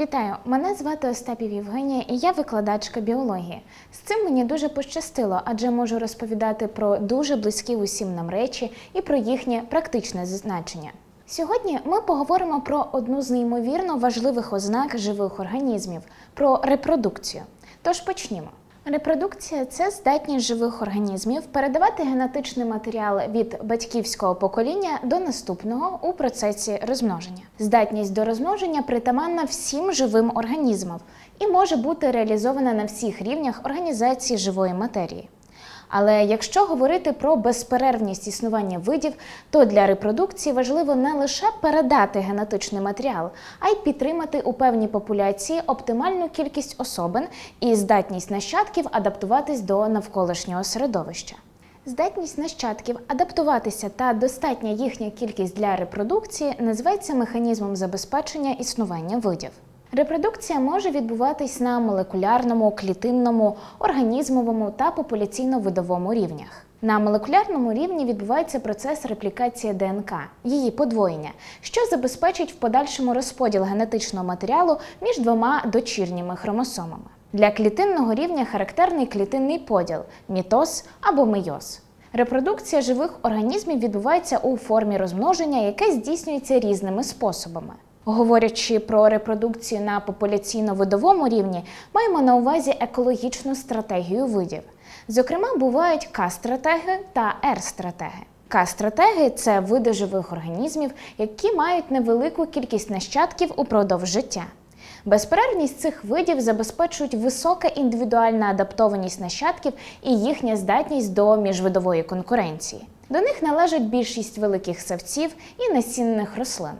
Вітаю! Мене звати Остапів Євгенія і я викладачка біології. З цим мені дуже пощастило, адже можу розповідати про дуже близькі усім нам речі і про їхнє практичне значення. Сьогодні ми поговоримо про одну з неймовірно важливих ознак живих організмів про репродукцію. Тож почнімо. Репродукція це здатність живих організмів передавати генетичний матеріал від батьківського покоління до наступного у процесі розмноження. Здатність до розмноження притаманна всім живим організмам і може бути реалізована на всіх рівнях організації живої матерії. Але якщо говорити про безперервність існування видів, то для репродукції важливо не лише передати генетичний матеріал, а й підтримати у певній популяції оптимальну кількість особин і здатність нащадків адаптуватись до навколишнього середовища. Здатність нащадків адаптуватися та достатня їхня кількість для репродукції називається механізмом забезпечення існування видів. Репродукція може відбуватись на молекулярному, клітинному, організмовому та популяційно-видовому рівнях. На молекулярному рівні відбувається процес реплікації ДНК, її подвоєння, що забезпечить в подальшому розподіл генетичного матеріалу між двома дочірніми хромосомами. Для клітинного рівня характерний клітинний поділ мітоз або мейоз. Репродукція живих організмів відбувається у формі розмноження, яке здійснюється різними способами. Говорячи про репродукцію на популяційно-видовому рівні, маємо на увазі екологічну стратегію видів. Зокрема, бувають К-стратеги та Р-стратеги. К-стратеги це види живих організмів, які мають невелику кількість нащадків упродовж життя. Безперервність цих видів забезпечують висока індивідуальна адаптованість нащадків і їхня здатність до міжвидової конкуренції. До них належать більшість великих савців і насінних рослин.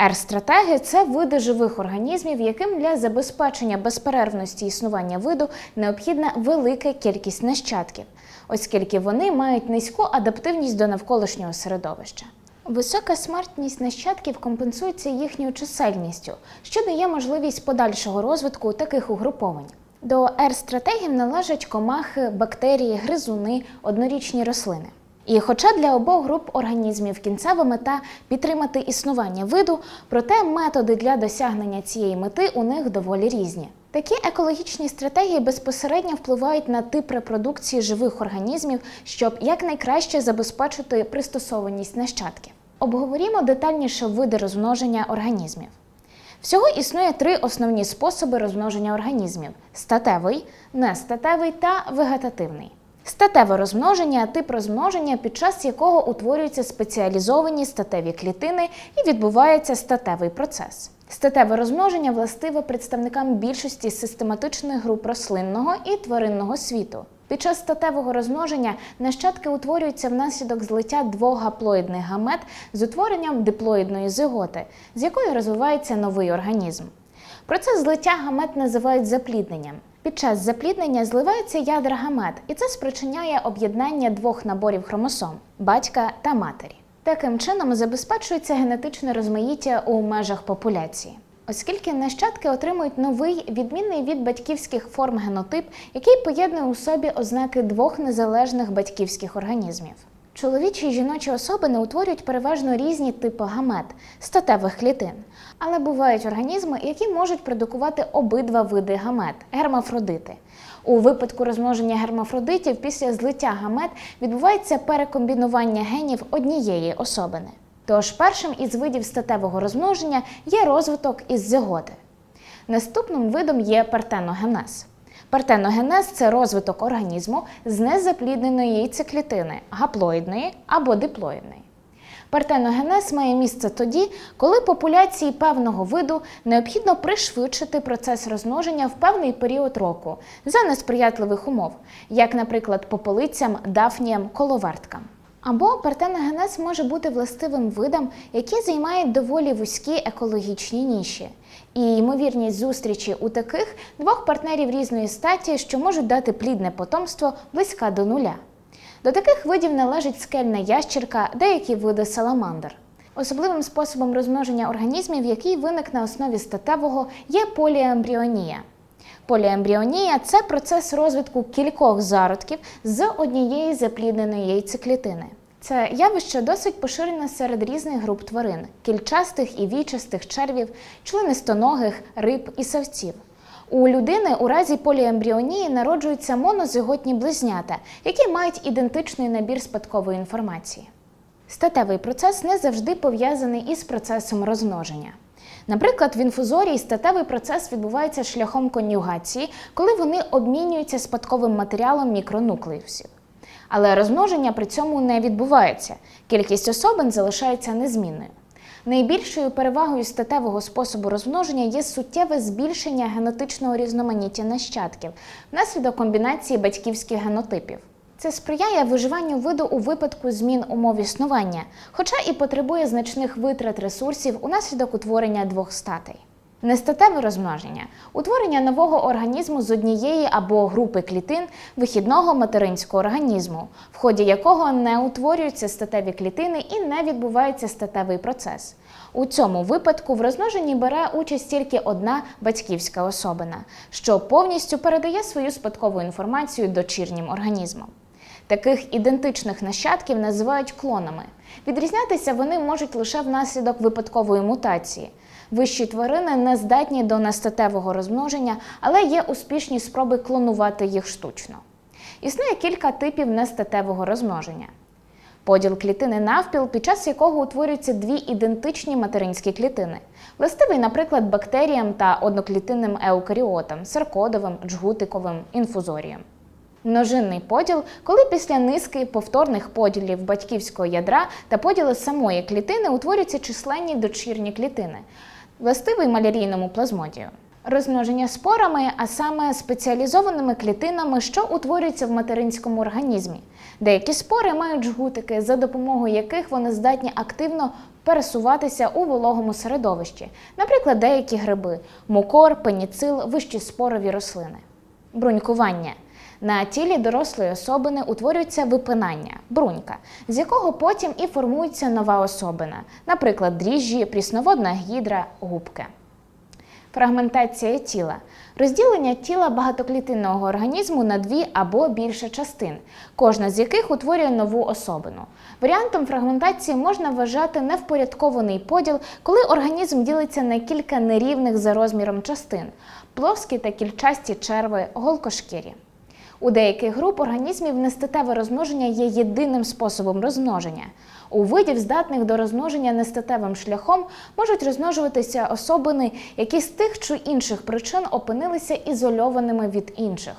Р-стратеги це види живих організмів, яким для забезпечення безперервності існування виду необхідна велика кількість нащадків, оскільки вони мають низьку адаптивність до навколишнього середовища. Висока смертність нащадків компенсується їхньою чисельністю, що дає можливість подальшого розвитку таких угруповань. До Р-стратегів належать комахи, бактерії, гризуни, однорічні рослини. І хоча для обох груп організмів кінцева мета підтримати існування виду, проте методи для досягнення цієї мети у них доволі різні. Такі екологічні стратегії безпосередньо впливають на тип репродукції живих організмів, щоб якнайкраще забезпечити пристосованість нащадків. Обговорімо детальніше види розмноження організмів. Всього існує три основні способи розмноження організмів: статевий, нестатевий та вегетативний. Статеве розмноження тип розмноження, під час якого утворюються спеціалізовані статеві клітини і відбувається статевий процес. Статеве розмноження властиве представникам більшості систематичних груп рослинного і тваринного світу. Під час статевого розмноження нащадки утворюються внаслідок злиття двох гаплоїдних гамет з утворенням диплоїдної зиготи, з якої розвивається новий організм. Процес злиття гамет називають заплідненням. Під час запліднення зливаються ядра гамет, і це спричиняє об'єднання двох наборів хромосом батька та матері. Таким чином забезпечується генетичне розмаїття у межах популяції. Оскільки нащадки отримують новий, відмінний від батьківських форм генотип, який поєднує у собі ознаки двох незалежних батьківських організмів. Чоловічі і жіночі особини утворюють переважно різні типи гамет статевих клітин, але бувають організми, які можуть продукувати обидва види гамет гермафродити. У випадку розмноження гермафродитів після злиття гамет відбувається перекомбінування генів однієї особини. Тож першим із видів статевого розмноження є розвиток із зиготи. Наступним видом є партеногенез. Партеногенез це розвиток організму з незаплідненої яйцеклітини гаплоїдної або диплоїдної. Партеногенез має місце тоді, коли популяції певного виду необхідно пришвидшити процес розмноження в певний період року за несприятливих умов, як, наприклад, пополицям, дафніям, коловерткам. Або партеногенез може бути властивим видам, які займають доволі вузькі екологічні ніші. І ймовірність зустрічі у таких двох партнерів різної статі, що можуть дати плідне потомство, близька до нуля. До таких видів належить скельна ящерка, деякі види саламандр. Особливим способом розмноження організмів, який виник на основі статевого, є поліембріонія. Поліембріонія це процес розвитку кількох зародків з однієї заплідненої яйцеклітини. Це явище досить поширене серед різних груп тварин кільчастих і вічастих червів, членистоногих, риб і савців. У людини у разі поліембріонії народжуються монозиготні близнята, які мають ідентичний набір спадкової інформації. Статевий процес не завжди пов'язаний із процесом розмноження. Наприклад, в інфузорії статевий процес відбувається шляхом конюгації, коли вони обмінюються спадковим матеріалом мікронуклеусів. Але розмноження при цьому не відбувається. Кількість особин залишається незмінною. Найбільшою перевагою статевого способу розмноження є суттєве збільшення генетичного різноманіття нащадків внаслідок комбінації батьківських генотипів. Це сприяє виживанню виду у випадку змін умов існування, хоча і потребує значних витрат ресурсів унаслідок утворення двох статей. Нестатеве розмноження утворення нового організму з однієї або групи клітин вихідного материнського організму, в ході якого не утворюються статеві клітини і не відбувається статевий процес. У цьому випадку в розмноженні бере участь тільки одна батьківська особина, що повністю передає свою спадкову інформацію дочірнім організмам. Таких ідентичних нащадків називають клонами. Відрізнятися вони можуть лише внаслідок випадкової мутації. Вищі тварини не здатні до нестатевого розмноження, але є успішні спроби клонувати їх штучно. Існує кілька типів нестатевого розмноження. Поділ клітини навпіл, під час якого утворюються дві ідентичні материнські клітини, властивий, наприклад, бактеріям та одноклітинним еукаріотам, саркодовим, джгутиковим, інфузоріям. Множинний поділ, коли після низки повторних поділів батьківського ядра та поділу самої клітини утворюються численні дочірні клітини, властивий малярійному плазмодію. Розмноження спорами, а саме спеціалізованими клітинами, що утворюються в материнському організмі. Деякі спори мають жгутики, за допомогою яких вони здатні активно пересуватися у вологому середовищі, наприклад, деякі гриби, мукор, пеніцил, вищоспорові рослини. Брунькування. На тілі дорослої особини утворюється випинання брунька, з якого потім і формується нова особина, наприклад, дріжджі, прісноводна гідра, губки. Фрагментація тіла розділення тіла багатоклітинного організму на дві або більше частин, кожна з яких утворює нову особину. Варіантом фрагментації можна вважати невпорядкований поділ, коли організм ділиться на кілька нерівних за розміром частин плоскі та кільчасті черви, голкошкірі. У деяких груп організмів нестатеве розмноження є єдиним способом розмноження. У видів, здатних до розмноження нестатевим шляхом, можуть розмножуватися особини, які з тих чи інших причин опинилися ізольованими від інших.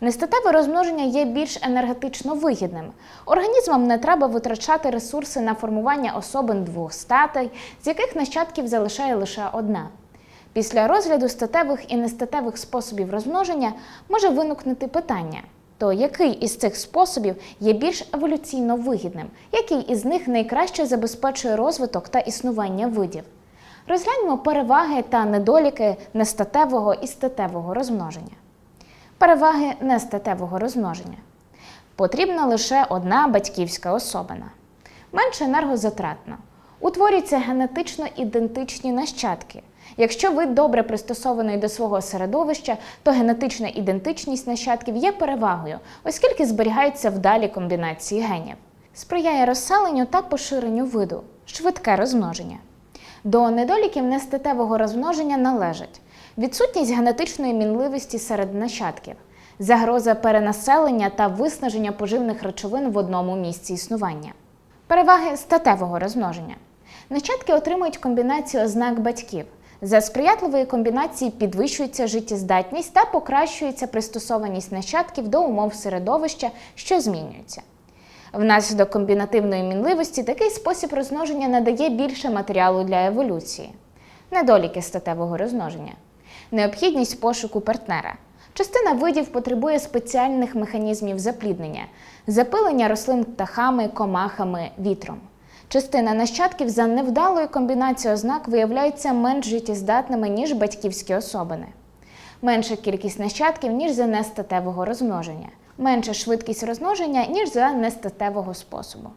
Нестатеве розмноження є більш енергетично вигідним. Організмам не треба витрачати ресурси на формування особин двох статей, з яких нащадків залишає лише одна. Після розгляду статевих і нестатевих способів розмноження може виникнути питання: то який із цих способів є більш еволюційно вигідним, який із них найкраще забезпечує розвиток та існування видів? Розгляньмо переваги та недоліки нестатевого і статевого розмноження. Переваги нестатевого розмноження. Потрібна лише одна батьківська особина. Менш енергозатратно. Утворюються генетично ідентичні нащадки. Якщо вид добре пристосований до свого середовища, то генетична ідентичність нащадків є перевагою, оскільки зберігаються вдалі комбінації генів. Сприяє розселенню та поширенню виду, швидке розмноження. До недоліків нестатевого розмноження належать відсутність генетичної мінливості серед нащадків, загроза перенаселення та виснаження поживних речовин в одному місці існування. Переваги статевого розмноження. Нащадки отримують комбінацію ознак батьків. За сприятливої комбінації підвищується життєздатність та покращується пристосованість нащадків до умов середовища, що змінюються. Внаслідок комбінативної мінливості такий спосіб розмноження надає більше матеріалу для еволюції. Недоліки статевого розмноження. Необхідність пошуку партнера. Частина видів потребує спеціальних механізмів запліднення, запилення рослин птахами, комахами, вітром. Частина нащадків за невдалою комбінацією ознак виявляються менш життєздатними, ніж батьківські особини. Менша кількість нащадків, ніж за нестатевого розмноження, менша швидкість розмноження, ніж за нестатевого способу.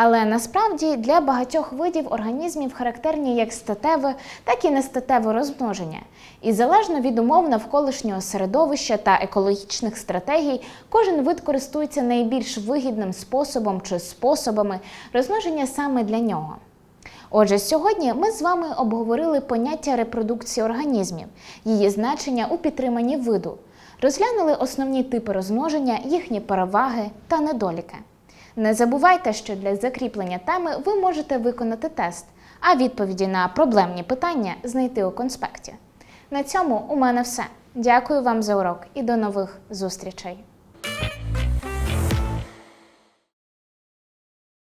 Але насправді для багатьох видів організмів характерні як статеве, так і нестатеве розмноження. І залежно від умов навколишнього середовища та екологічних стратегій, кожен вид користується найбільш вигідним способом чи способами розмноження саме для нього. Отже, сьогодні ми з вами обговорили поняття репродукції організмів, її значення у підтриманні виду, розглянули основні типи розмноження, їхні переваги та недоліки. Не забувайте, що для закріплення теми ви можете виконати тест, а відповіді на проблемні питання знайти у конспекті. На цьому у мене все. Дякую вам за урок і до нових зустрічей!